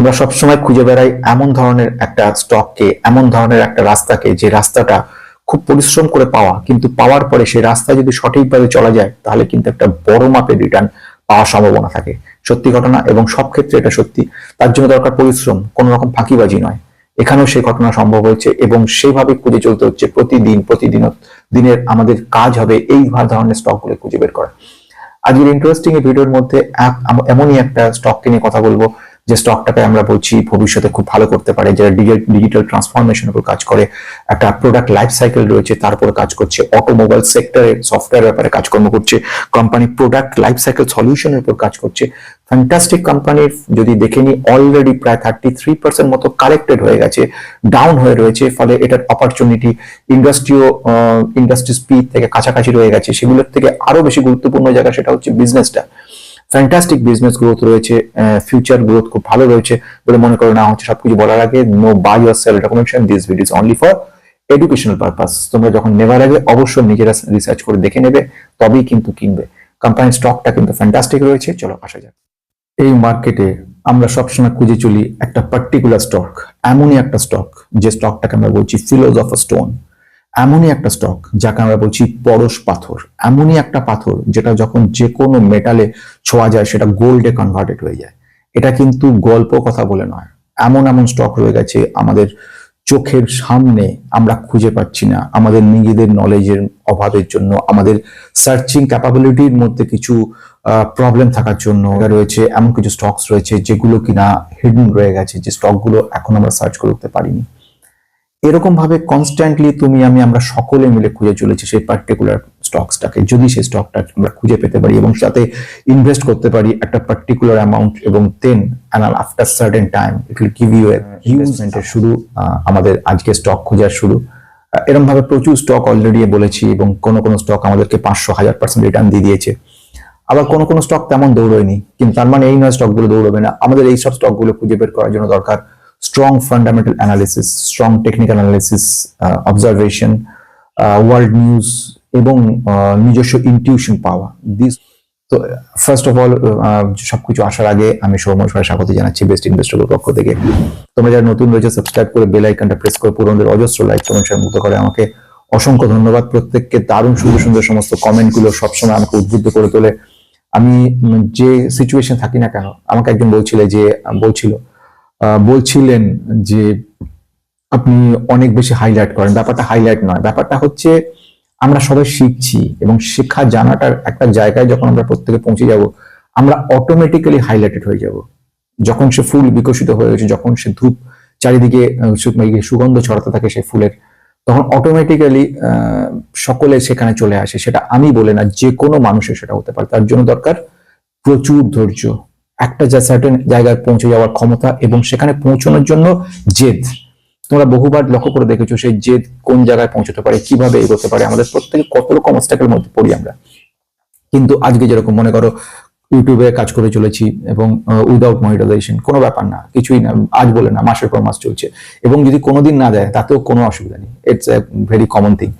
আমরা সবসময় খুঁজে বেড়াই এমন ধরনের একটা স্টককে এমন ধরনের একটা রাস্তাকে, যে রাস্তাটা খুব পরিশ্রম করে পাওয়া, কিন্তু পাওয়ার পরে সেই রাস্তা যদি সঠিকভাবে চলা যায়, তাহলে কিন্তু একটা বড় মাপের রিটার্ন পাওয়ার সম্ভাবনা থাকে। সত্যি ঘটনা এবং সব ক্ষেত্রে এটা সত্যি। তার জন্য দরকার পরিশ্রম কোনো রকম ফাঁকিবাজি নয়। এখানেও সেই ঘটনা সম্ভব হয়েছে এবং সেইভাবে খুঁজে চলতে হচ্ছে প্রতিদিন প্রতিদিন, দিনের আমাদের কাজ হবে এই ধরনের স্টকগুলো খুঁজে বের করা। আজকের ইন্টারেস্টিং এই ভিডিওর মধ্যে এমনই একটা স্টককে নিয়ে কথা বলব যে স্টকটাকে আমরা বলছি, ভবিষ্যতে খুব ভালো করতে পারে যারা ডিজিটাল ট্রান্সফরমেশনের উপর কাজ করে, একটা প্রোডাক্ট লাইফ সাইকেল রয়েছে, তার উপর কাজ করছে অটোমোবাইল সেক্টরে সফটওয়্যার ব্যাপারে কাজকর্ম করছে কোম্পানি প্রোডাক্ট লাইফ সাইকেল সলিউশনের উপর কাজ করছে। ফ্যান্টাস্টিক কোম্পানির যদি দেখে নিই অলরেডি প্রায় থার্টি থ্রি পার্সেন্ট মতো কালেক্টেড হয়ে গেছে ডাউন হয়ে রয়েছে, ফলে এটার অপরচুনিটি ইন্ডাস্ট্রিও ইন্ডাস্ট্রি স্পিড থেকে কাছাকাছি রয়ে গেছে। সেগুলোর থেকে আরও বেশি গুরুত্বপূর্ণ জায়গা সেটা হচ্ছে বিজনেসটা ফ্যান্টাস্টিক বিজনেস গ্রোথ রয়েছে ফিউচার গ্রোথ খুব ভালো রয়েছে বলে মনে করে না হচ্ছে সবকিছু বলার আগে no buy or sell recommendation this video is only for educational purpose তোমরা যখন নেওয়ার আগে অবশ্যই নিজেরা রিসার্চ করে দেখে নেবে, তবেই কিন্তু কিনবে। কোম্পানির স্টকটা কিন্তু ফ্যান্টাস্টিক রয়েছে, চলো আসা যাক। এই মার্কেটে আমরা সবসময় খুঁজে চলি একটা পার্টিকুলার স্টক এমনই একটা স্টক যে স্টকটাকে আমরা বলছি ফিলোজফার স্টোন এমনই একটা স্টক যাকে আমরা বলছি পরশ পাথর। এমনই একটা পাথর, যেটা যখন যে কোনো মেটালে ছোঁয়া যায়, সেটা গোল্ডে কনভার্টেড হয়ে যায়। এটা কিন্তু গল্প কথা বলে নয়। এমন এমন স্টক রয়ে গেছে আমাদের চোখের সামনে আমরা খুঁজে পাচ্ছি না। আমাদের নিজেদের নলেজের অভাবের জন্য, আমাদের সার্চিং ক্যাপাবিলিটির মধ্যে কিছু প্রবলেম থাকার জন্য রয়েছে। এমন কিছু স্টকস রয়েছে যেগুলো কিনা হিডেন রয়ে গেছে, যে স্টকগুলো এখন আমরা সার্চ করে উঠতে পারিনি। এরকম ভাবে কনস্ট্যান্টলি তুমি আমি আমরা সকলে মিলে খুঁজে চলেছি সেই পার্টিকুলার স্টকসটাকে যদি সেই স্টকটা আমরা খুঁজে পেতে পারি এবং সাথে ইনভেস্ট করতে পারি একটা পার্টিকুলার অ্যামাউন্ট এবং then after certain time it will give you ইনভেস্টমেন্টের শুরু আমাদের আজকে স্টক খোঁজার শুরু। এরকম ভাবে প্রচুর স্টক অলরেডি বলেছি এবং কোন কোন স্টক আমাদেরকে পাঁচশো হাজার পার্সেন্ট রিটার্ন দিয়ে দিয়েছে। আবার কোনো কোনো স্টক তেমন দৌড়য়নি কিন্তু তার মানে এই নয় স্টকগুলো দৌড়বে না। আমাদের এই সব স্টকগুলো খুঁজে বের করার জন্য দরকার। Strong fundamental analysis strong technical analysis observation world news এবং আহ, নিজস্ব ইনটিউশন পাওয়া। দিস তো ফার্স্ট অফ অল সবকিছু আসার আগে আমি সৌম্য সবাই স্বাগত জানাচ্ছি বেস্ট ইনভেস্টরের পক্ষ থেকে। তোমরা যারা নতুন রয়েছে সাবস্ক্রাইব করে বেল আইকনটা প্রেস করে পুরোদের অজস্র লাইক কমেন্ট মুক্ত করে আমাকে। অসংখ্য ধন্যবাদ প্রত্যেককে। দারুণ সুন্দর সুন্দর সমস্ত কমেন্টগুলো সবসময় আমাকে উদ্বুদ্ধ করে তোলে। আমি যে সিচুয়েশন থাকি না কেন আমাকে একজন বলছিল যে বলছিল বলছিলেন যে আপনি অনেক বেশি হাইলাইট করেন। ব্যাপারটা হাইলাইট নয়। ব্যাপারটা হচ্ছে আমরা সবাই শিখছি এবং শেখা জানাটার একটা জায়গায় যখন আমরা প্রত্যেকে পৌঁছে যাব, আমরা অটোমেটিক্যালি হাইলাইটেড হয়ে যাব। যখন সে ফুল বিকশিত হয়ে গেছে, যখন সে ধূপ চারিদিকে ইয়ে সুগন্ধ ছড়াতে থাকে সেই ফুলের, তখন অটোমেটিক্যালি সকলে সেখানে চলে আসে। সেটা আমি বলে না, যে কোনো মানুষের সেটা হতে পারে। তার জন্য দরকার প্রচুর ধৈর্য। একটা যা সার্টেন জায়গায় পৌঁছে যাওয়ার ক্ষমতা এবং সেখানে পৌঁছানোর জন্য জেদ। তোমরা বহুবার লক্ষ্য করে দেখেছ সেই জেদ কোন জায়গায় পৌঁছতে পারে, কীভাবে এগোতে পারে। আমাদের প্রত্যেকে কত রকম অবস্টাকের মধ্যে পড়ি আমরা। কিন্তু আজকে যেরকম মনে করো ইউটিউবে কাজ করে চলেছি এবং উইদাউট মনিটাইজেশন কোনো ব্যাপার না, কিছুই না, আজ বলে না, মাসের পর মাস চলছে। এবং যদি কোনোদিন না দেয়, তাতেও কোনো অসুবিধা নেই। It's a very common thing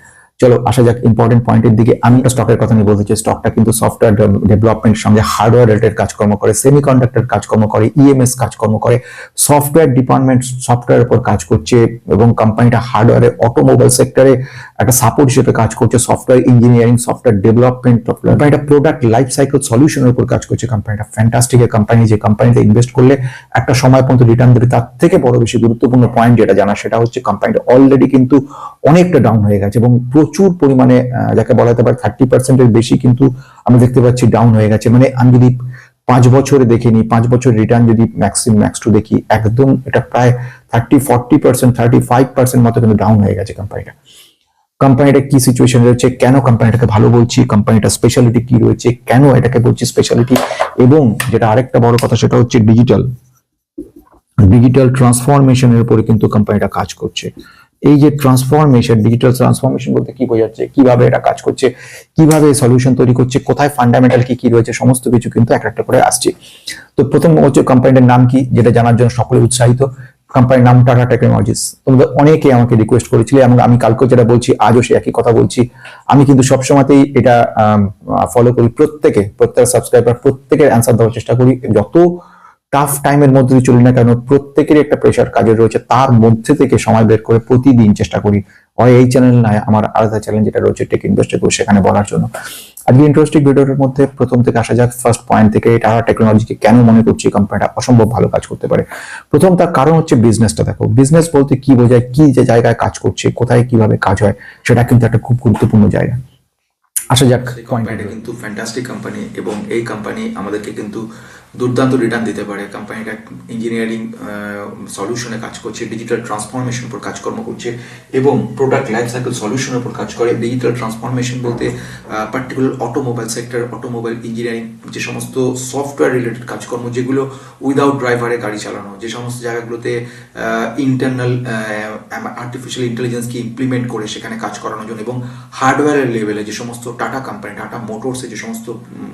চলো আসা যাক ইম্পর্টেন্ট পয়েন্টের দিকে। আমি স্টকের কথা নিয়ে বলতে চাই। স্টকটা কিন্তু সফটওয়্যার ডেভেলপমেন্ট সঙ্গে হার্ডওয়্যার রিলেটেড কাজকর্ম করে সেমিকন্ডাক্টর কাজকর্ম করে ইএমএস কাজকর্ম করে সফটওয়্যার ডিপার্টমেন্ট সফটওয়্যার উপর কাজ করছে এবং কোম্পানিটা হার্ডওয়্যারে অটোমোবাইল সেক্টরে একটা সাপোর্ট হিসেবে কাজ করছে। সফটওয়্যার ইঞ্জিনিয়ারিং সফটওয়্যার ডেভেলপমেন্ট কোম্পানিটা প্রোডাক্ট লাইফ সাইকেল সলিউশনের উপর কাজ করছে। কোম্পানিটা ফ্যান্টাস্টিক কোম্পানি যে কোম্পানিতে ইনভেস্ট করলে একটা সময় পর্যন্ত রিটার্ন দেবে তার থেকে বড় বেশি গুরুত্বপূর্ণ পয়েন্ট যেটা জানা, সেটা হচ্ছে কোম্পানিটা অলরেডি কিন্তু অনেকটা ডাউন হয়ে গেছে এবং প্রচুর পরিমাণে যাকে বলা যেতে পারে থার্টি পার্সেন্টের বেশি কিন্তু আমরা দেখতে পাচ্ছি ডাউন হয়ে গেছে। মানে আমি যদি পাঁচ বছরে দেখে নিই, পাঁচ বছর রিটার্ন যদি ম্যাক্সিম ম্যাক্স টু দেখি, একদম এটা প্রায় thirty forty percent thirty five percent মতো কিন্তু ডাউন হয়ে গেছে কোম্পানিটা কোম্পানিটা কি সিচুয়েশন রয়েছে, কেন কোম্পানিটাকে ভালো বলছি কোম্পানিটা স্পেশালিটি কি রয়েছে, কেন এটাকে বলছি স্পেশালিটি এবং যেটা আরেকটা বড় কথা সেটা হচ্ছে ডিজিটাল ডিজিটাল ট্রান্সফরমেশনের উপরে কিন্তু কোম্পানিটা কাজ করছে। এই যে ট্রান্সফরমেশন ডিজিটাল ট্রান্সফরমেশন বলতে কি বোঝাচ্ছে, কীভাবে এটা কাজ করছে, কীভাবে সলিউশন তৈরি করছে, কোথায় ফান্ডামেন্টাল কি কি রয়েছে, সমস্ত কিছু কিন্তু এক একটা করে আসছে। তো প্রথম হচ্ছে কোম্পানিটার নাম কি, যেটা জানার জন্য সকলে উৎসাহিত। কোম্পানির নাম টাটা টেকনোলজিস তোমরা অনেকে আমাকে রিকোয়েস্ট করেছিলে এবং আমি কালকে যেটা বলছি, আজও সে একই কথা বলছি। আমি কিন্তু সবসময়তেই এটা ফলো করি প্রত্যেকে, প্রত্যেক সাবস্ক্রাইবার প্রত্যেকের অ্যান্সার দেওয়ার চেষ্টা করি। যত টাফ টাইমের মধ্যে দিয়ে চলি না কেন প্রত্যেকেরই একটা প্রেশার কাজের রয়েছে। তার মধ্যে থেকে সময় বের করে প্রতিদিন চেষ্টা করি। হয় এই চ্যানেল নয় আমার আলাদা চ্যানেল যেটা রয়েছে টেক ইনভেস্টর সেখানে বলার জন্য। আজকে ইন্টারেস্টিং ভিডিওটার মধ্যে প্রথম থেকে আসা যাক ফার্স্ট পয়েন্ট থেকে টাটা টেকনোলজিকে কেন মনে করছি কোম্পানিটা অসম্ভব ভালো কাজ করতে পারে। প্রথম তার কারণ হচ্ছে বিজনেসটা দেখো। বিজনেস বলতে কি বোঝায় কি যে জায়গায় কাজ করছে কোথায় কীভাবে কাজ হয় সেটা কিন্তু একটা খুব গুরুত্বপূর্ণ জায়গা। আসা যাক কোম্পানিটা কিন্তু ফ্যান্টাস্টিক কোম্পানি এবং এই কোম্পানি আমাদেরকে কিন্তু দুর্দান্ত রিটার্ন দিতে পারে। কোম্পানিটা ইঞ্জিনিয়ারিং সলিউশনে কাজ করছে ডিজিটাল ট্রান্সফরমেশন উপর কাজকর্ম করছে এবং প্রোডাক্ট লাইফ সাইকেল সলিউশনের উপর কাজ করে। ডিজিটাল ট্রান্সফরমেশন বলতে particular automobile sector automobile engineering যে সমস্ত সফটওয়্যার রিলেটেড কাজকর্ম যেগুলো উইদাউট ড্রাইভারে গাড়ি চালানো, যে সমস্ত জায়গাগুলোতে ইন্টারনাল আর্টিফিশিয়াল ইন্টেলিজেন্সকে ইমপ্লিমেন্ট করে সেখানে কাজ করানোর জন্য এবং হার্ডওয়্যারের লেভেলে যে সমস্ত টাটা কোম্পানি টাটা মোটরসে যে সমস্ত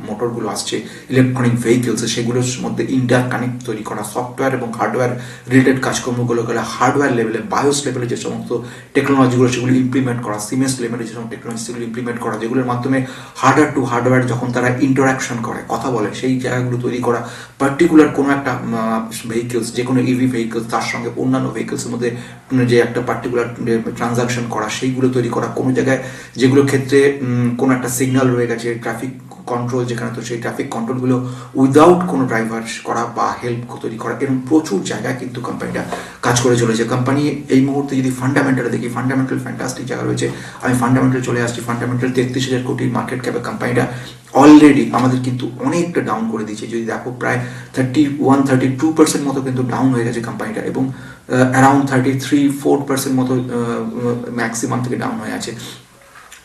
মোটরগুলো আসছে ইলেকট্রনিক ভেহিকেলসে সেগুলোর মধ্যে ইন্টার কানেক্ট তৈরি করা সফটওয়্যার এবং হার্ডওয়্যার রিলেটেড কাজকর্মগুলো গেলে হার্ডওয়্যার লেভেলে বায়োস লেভেলে যে সমস্ত টেকনোলজিগুলো সেগুলো ইমপ্লিমেন্ট করা সিমেন্স লেভেলে যে সমস্ত টেকনোলজি সেগুলো ইমপ্লিমেন্ট করা, যেগুলোর মাধ্যমে হার্ডওয়্যার টু হার্ডওয়্যার যখন তারা ইন্টারাকশন করে, কথা বলে, সেই জায়গাগুলো তৈরি করা পার্টিকুলার কোনো একটা ভেহিকেলস যে কোনো ইভি ভেহিকেলস তার সঙ্গে অন্যান্য ভেহিকেলসের মধ্যে যে একটা পার্টিকুলার ট্রানজাকশন করা, সেইগুলো তৈরি করা, কোনো জায়গায় যেগুলো ক্ষেত্রে কোনো একটা সিগন্যাল রয়ে গেছে ট্রাফিক কন্ট্রোল যেখানে তো সেই ট্রাফিক কন্ট্রোলগুলো উইদাউট কোনো ড্রাইভার করা বা হেল্প তৈরি করা এরকম প্রচুর জায়গায় কিন্তু কোম্পানিটা কাজ করে চলেছে। কোম্পানি এই মুহূর্তে যদি ফান্ডামেন্টাল দেখি ফান্ডামেন্টাল ফ্যান্টাস্টিক জায়গা রয়েছে। আমি ফান্ডামেন্টাল চলে আসছি ফান্ডামেন্টাল তেত্রিশ হাজার কোটির মার্কেট ক্যাপে কোম্পানিটা অলরেডি আমাদের কিন্তু অনেকটা ডাউন করে দিয়েছে। যদি দেখো প্রায় thirty one thirty two percent মতো কিন্তু ডাউন হয়ে গেছে কোম্পানিটা এবং around thirty three four percent মতো ম্যাক্সিমাম থেকে ডাউন হয়ে আছে।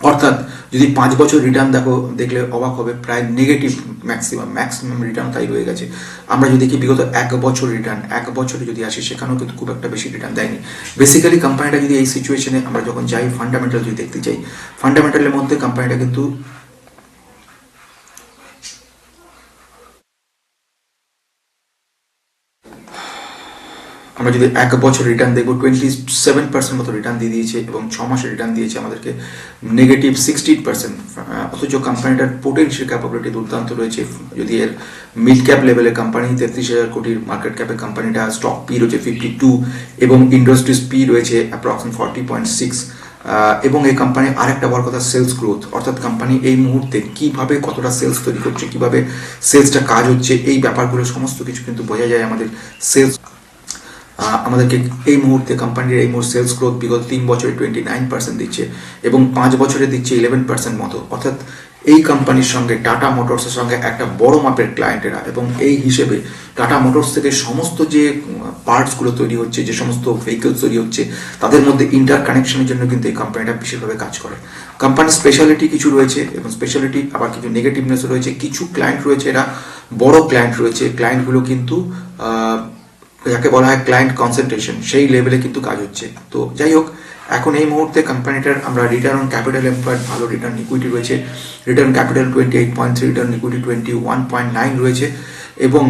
অর্থাৎ যদি পাঁচ বছর রিটার্ন দেখো, দেখলে অবাক হবে, প্রায় নেগেটিভ ম্যাক্সিমাম ম্যাক্সিমাম রিটার্ন তাই রয়ে গেছে। আমরা যদি কি বিগত এক বছর রিটার্ন এক বছরে যদি আসি, সেখানেও কিন্তু খুব একটা বেশি রিটার্ন দেয়নি। বেসিক্যালি কোম্পানিটা যদি এই সিচুয়েশনে আমরা যখন যাই ফান্ডামেন্টাল যদি দেখতে চাই ফান্ডামেন্টালের মধ্যে কোম্পানিটা কিন্তু আমরা যদি এক বছর রিটার্ন দেখব টোয়েন্টি সেভেন পার্সেন্ট মতো রিটার্ন দিয়ে দিয়েছে এবং ছ মাসে রিটার্ন দিয়েছে আমাদেরকে। নেগেটিভ সিক্সটিন পার্সেন্ট অথচ কোম্পানিটার পোটেন্সিয়াল ক্যাপাবিলিটি দুর্দান্ত রয়েছে। যদি এর মিড ক্যাপ লেভেলে কোম্পানি তেত্রিশ হাজার কোটির মার্কেট ক্যাপে কোম্পানিটা স্টক পি রয়েছে ফিফটি টু এবং ইন্ডাস্ট্রিজ পি রয়েছে অ্যাপ্রক্সিমেট ফর্টি পয়েন্ট সিক্স এবং এই কোম্পানি আরেকটা বড় কথা সেলস গ্রোথ অর্থাৎ কোম্পানি এই মুহূর্তে কীভাবে কতটা সেলস তৈরি করছে, কীভাবে সেলসটা কাজ হচ্ছে, এই ব্যাপারগুলো সমস্ত কিছু কিন্তু বোঝা যায় আমাদের সেলস আমাদেরকে এই মুহূর্তে কোম্পানির এই মুহূর্তে সেলস গ্রোথ বিগত তিন বছরে টোয়েন্টি নাইন পার্সেন্ট দিচ্ছে এবং পাঁচ বছরে দিচ্ছে ইলেভেন পার্সেন্ট মতো। অর্থাৎ এই কোম্পানির সঙ্গে টাটা মোটরসের সঙ্গে একটা বড় মাপের ক্লায়েন্টেরা এবং এই হিসেবে টাটা মোটরস থেকে সমস্ত যে পার্টসগুলো তৈরি হচ্ছে, যে সমস্ত ভেহিকেলস তৈরি হচ্ছে, তাদের মধ্যে ইন্টার কানেকশনের জন্য কিন্তু এই কোম্পানিটা বিশেষভাবে কাজ করে। কোম্পানির স্পেশালিটি কিছু রয়েছে এবং স্পেশালিটি আবার কিছু নেগেটিভনেস রয়েছে। কিছু ক্লায়েন্ট রয়েছে এরা, বড় ক্লায়েন্ট রয়েছে। ক্লায়েন্টগুলো কিন্তু যাকে বলা হয় ক্লায়েন্ট কনসেন্ট্রেশন সেই লেভেলে কিন্তু কাজ হচ্ছে। তো যাই হোক, এখন এই মুহূর্তে কোম্পানিটার আমরা রিটার্ন অন ক্যাপিটাল এমপ্লয়েড ভালো রিটার্ন ইকুইটি রয়েছে। Return capital twenty eight point three return equity twenty one point nine রয়েছে। এবং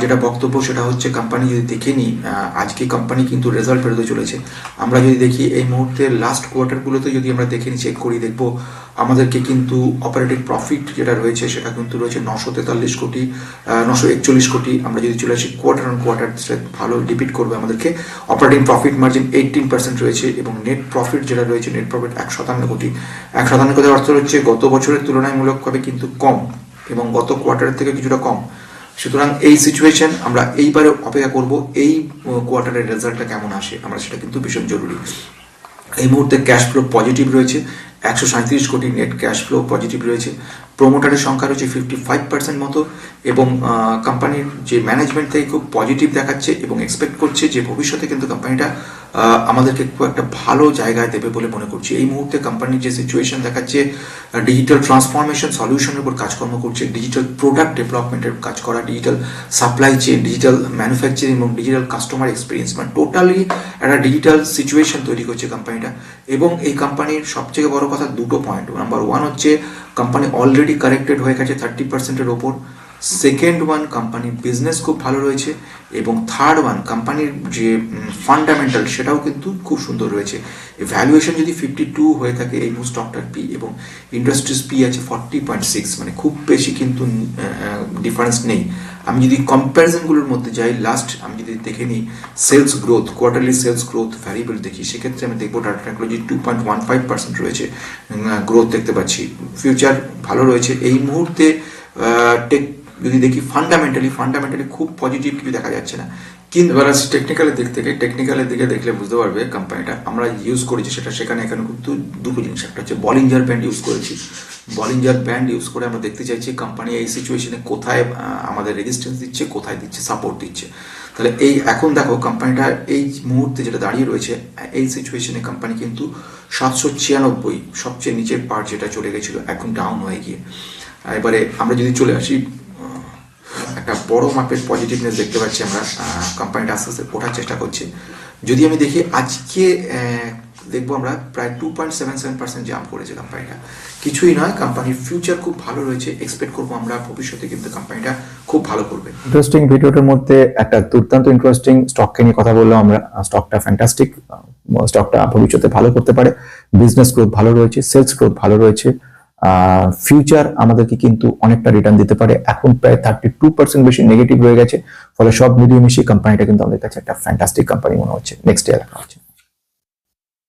যেটা বক্তব্য সেটা হচ্ছে কোম্পানি যদি দেখে নিই আজকে কোম্পানি কিন্তু রেজাল্ট বেরোতে চলেছে। আমরা যদি দেখি এই মুহূর্তে লাস্ট কোয়ার্টারগুলোতে যদি আমরা দেখে নিই চেক করি, দেখব আমাদেরকে কিন্তু অপারেটিং প্রফিট যেটা রয়েছে সেটা কিন্তু রয়েছে নশো তেতাল্লিশ কোটি নশো একচল্লিশ কোটি। আমরা যদি চলে আসি কোয়ার্টার অন কোয়ার্টার সেটা ভালো রিপিট করবে আমাদেরকে। Operating profit margin eighteen percent রয়েছে এবং নেট প্রফিট যেটা রয়েছে নেট প্রফিট এক শতাংশ কোটি। এক শতাংশ কোটি অর্থ হচ্ছে গত বছরের তুলনামূলকভাবে কিন্তু কম এবং গত কোয়ার্টারের থেকে কিছুটা কম। সুতরাং এই সিচুয়েশন আমরা এইবারে অপেক্ষা করব এই কোয়ার্টারের রেজাল্টটা কেমন আসে, আমরা সেটা কিন্তু ভীষণ জরুরি। এই মুহূর্তে ক্যাশ ফ্লো পজিটিভ রয়েছে, একশো কোটি নেট ক্যাশ ফ্লো পজিটিভ রয়েছে। প্রোমোটারের সংখ্যা রয়েছে ফিফটি ফাইভ পার্সেন্ট মতো এবং কোম্পানির যে ম্যানেজমেন্ট থেকে খুব পজিটিভ দেখাচ্ছে এবং এক্সপেক্ট করছে যে ভবিষ্যতে কিন্তু কোম্পানিটা আমাদেরকে খুব একটা ভালো জায়গায় দেবে বলে মনে করছি। এই মুহূর্তে কোম্পানির যে সিচুয়েশন দেখাচ্ছে ডিজিটাল ট্রান্সফরমেশন সলিউশনের উপর কাজকর্ম করছে ডিজিটাল প্রোডাক্ট ডেভেলপমেন্টের কাজ করা digital supply chain digital manufacturing এবং ডিজিটাল কাস্টমার এক্সপিরিয়েন্স মানে টোটালি একটা ডিজিটাল সিচুয়েশন তৈরি করছে কোম্পানিটা এবং এই কোম্পানির সবথেকে বড় কথা দুটো পয়েন্ট নাম্বার ওয়ান হচ্ছে কোম্পানি অলরেডি কারেক্টেড হয়ে গেছে থার্টি পার্সেন্টের ওপর। সেকেন্ড ওয়ান কোম্পানির বিজনেস খুব ভালো রয়েছে এবং থার্ড ওয়ান কোম্পানির যে ফান্ডামেন্টাল সেটাও কিন্তু খুব সুন্দর রয়েছে। ভ্যালুয়েশন যদি ফিফটি টু হয়ে থাকে এই স্টকটার পি এবং ইন্ডাস্ট্রিজ পি আছে ফর্টি পয়েন্ট সিক্স মানে খুব বেশি কিন্তু ডিফারেন্স নেই। আমি যদি কম্প্যারিজনগুলোর মধ্যে যাই লাস্ট আমি যদি দেখে নিই sales growth quarterly sales growth variable দেখি, সেক্ষেত্রে আমি দেখব Tata technology two point one five percent রয়েছে। গ্রোথ দেখতে পাচ্ছি। ফিউচার ভালো রয়েছে। এই মুহূর্তে টেক যদি দেখি ফান্ডামেন্টালি ফান্ডামেন্টালি খুব পজিটিভ কিছু দেখা যাচ্ছে না। কিন্তু এবার টেকনিক্যালের দিক থেকে। টেকনিক্যালের দিকে দেখলে বুঝতে পারবে কোম্পানিটা আমরা ইউজ করেছি সেটা। সেখানে এখানে কিন্তু দুটো জিনিস। একটা হচ্ছে বলিঞ্জার ব্যান্ড ইউজ করেছি। বলিঞ্জার ব্যান্ড ইউজ করে আমরা দেখতে চাইছি কোম্পানি এই সিচুয়েশনে কোথায় আমাদের রেজিস্ট্যান্স দিচ্ছে, কোথায় দিচ্ছে সাপোর্ট দিচ্ছে। তাহলে এই এখন দেখো কোম্পানিটা এই মুহূর্তে যেটা দাঁড়িয়ে রয়েছে, এই সিচুয়েশনে কোম্পানি কিন্তু সাতশো ছিয়ানব্বই সবচেয়ে নিচের পার্ট যেটা চলে গেছিল, এখন ডাউন হয়ে গিয়ে। এবারে আমরা যদি চলে আসি একটা বড় মাপের পজিটিভনেস দেখতে পাচ্ছি আমরা কোম্পানিটা আস্তে আস্তে ওঠার চেষ্টা করছে। যদি আমি দেখি আজকে দেখব আমরা প্রায় two point seven seven percent jump করেছে কোম্পানিটা কিছুই নয় কোম্পানির ফিউচার খুব ভালো রয়েছে এক্সপেক্ট করব আমরা ভবিষ্যতে কিন্তু কোম্পানিটা খুব ভালো করবে। ইন্টারেস্টিং ভিডিওটার মধ্যে একটা দুর্দান্ত ইন্টারেস্টিং স্টককে নিয়ে কথা বললাম আমরা। স্টকটা ফ্যান্টাস্টিক স্টকটা ভবিষ্যতে ভালো করতে পারে বিজনেস গ্রোথ ভালো রয়েছে সেলস গ্রোথ ভালো রয়েছে। ফিউচার আমাদেরকে কিন্তু অনেকটা রিটার্ন দিতে পারে। এখন প্রায় থার্টি টু পার্সেন্ট বেশি নেগেটিভ রয়ে গেছে। ফলে সব মিলিয়ে মিশিয়ে কোম্পানিটা কিন্তু আমাদের কাছে একটা ফ্যান্টাস্টিক কোম্পানি মনে হচ্ছে। নেক্সট ইয়ার হচ্ছে।